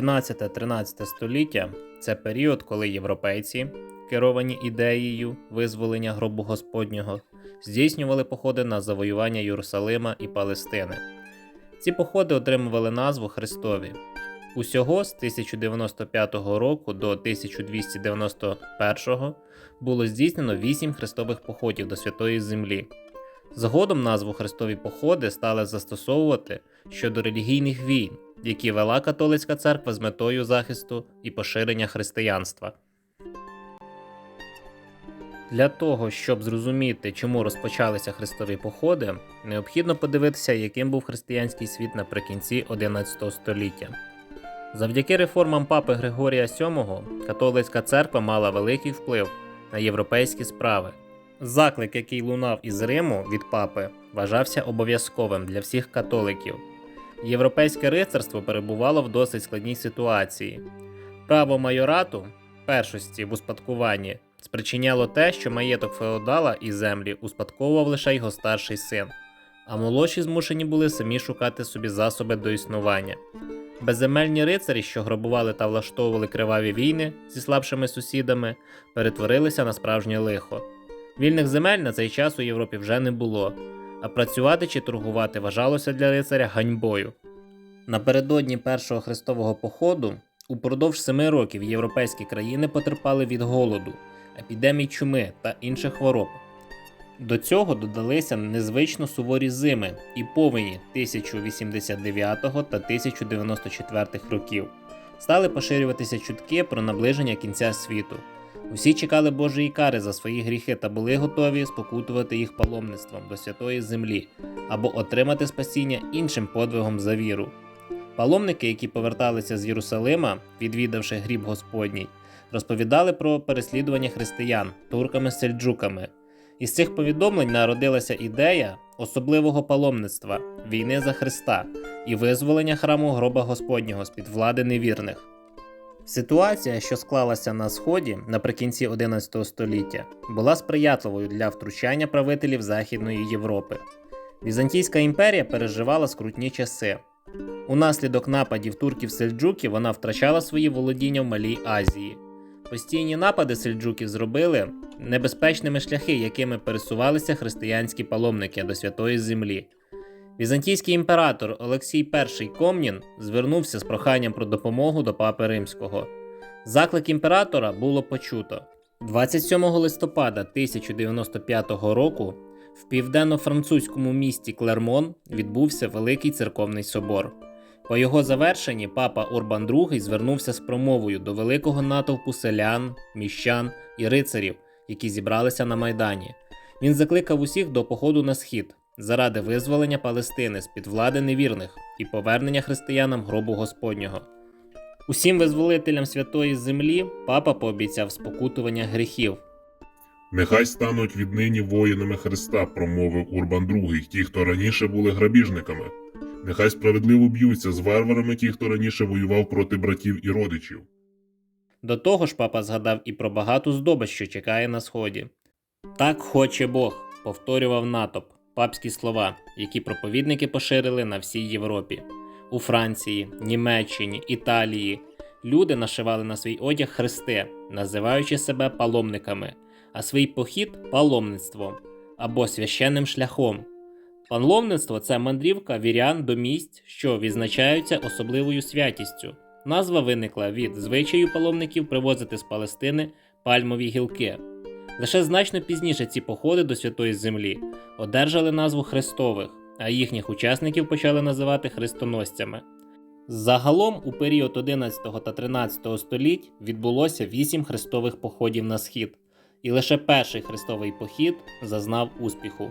XI-13 століття це період, коли європейці, керовані ідеєю визволення гробу Господнього, здійснювали походи на завоювання Єрусалима і Палестини. Ці походи отримували назву Христові. Усього з 1095 року до 1291 було здійснено 8 хрестових походів до Святої Землі. Згодом назву Хрестові походи стали застосовувати щодо релігійних війн, які вела католицька церква з метою захисту і поширення християнства. Для того, щоб зрозуміти, чому розпочалися хрестові походи, необхідно подивитися, яким був християнський світ наприкінці XI століття. Завдяки реформам папи Григорія VII католицька церква мала великий вплив на європейські справи. Заклик, який лунав із Риму від папи, вважався обов'язковим для всіх католиків. Європейське рицарство перебувало в досить складній ситуації. Право майорату, першості в успадкуванні, спричиняло те, що маєток феодала і землі успадковував лише його старший син, а молодші змушені були самі шукати собі засоби до існування. Безземельні рицарі, що грабували та влаштовували криваві війни зі слабшими сусідами, перетворилися на справжнє лихо. Вільних земель на цей час у Європі вже не було, а працювати чи торгувати вважалося для рицаря ганьбою. Напередодні першого хрестового походу упродовж семи років європейські країни потерпали від голоду, епідемій чуми та інших хвороб. До цього додалися незвично суворі зими і повені 1089 та 1094 років. Стали поширюватися чутки про наближення кінця світу. Усі чекали Божої кари за свої гріхи та були готові спокутувати їх паломництвом до святої землі або отримати спасіння іншим подвигом за віру. Паломники, які поверталися з Єрусалима, відвідавши гріб Господній, розповідали про переслідування християн турками-сельджуками. Із цих повідомлень народилася ідея особливого паломництва, війни за Христа і визволення храму гроба Господнього з під влади невірних. Ситуація, що склалася на сході наприкінці XI століття, була сприятливою для втручання правителів Західної Європи. Візантійська імперія переживала скрутні часи. Унаслідок нападів турків-сельджуків вона втрачала свої володіння в Малій Азії. Постійні напади сельджуків зробили небезпечними шляхи, якими пересувалися християнські паломники до святої землі. Візантійський імператор Олексій І Комнін звернувся з проханням про допомогу до папи римського. Заклик імператора було почуто. 27 листопада 1095 року в південно-французькому місті Клермон відбувся Великий церковний собор. По його завершенні папа Урбан II звернувся з промовою до великого натовпу селян, міщан і рицарів, які зібралися на Майдані. Він закликав усіх до походу на схід заради визволення Палестини з під влади невірних і повернення християнам гробу Господнього. Усім визволителям святої землі папа пообіцяв спокутування гріхів. Нехай стануть віднині воїнами Христа, промовив Урбан II, ті, хто раніше були грабіжниками. Нехай справедливо б'ються з варварами ті, хто раніше воював проти братів і родичів. До того ж, папа згадав і про багату здобич, що чекає на сході. Так хоче Бог, повторював натовп, папські слова, які проповідники поширили на всій Європі. У Франції, Німеччині, Італії люди нашивали на свій одяг хрести, називаючи себе паломниками, а свій похід паломництвом або священним шляхом. Паломництво це мандрівка вірян до місць, що відзначаються особливою святістю. Назва виникла від звичаю паломників привозити з Палестини пальмові гілки. Лише значно пізніше ці походи до Святої Землі одержали назву Христових, а їхніх учасників почали називати хрестоносцями. Загалом у період 11 та 13 століть відбулося вісім хрестових походів на схід, і лише перший хрестовий похід зазнав успіху.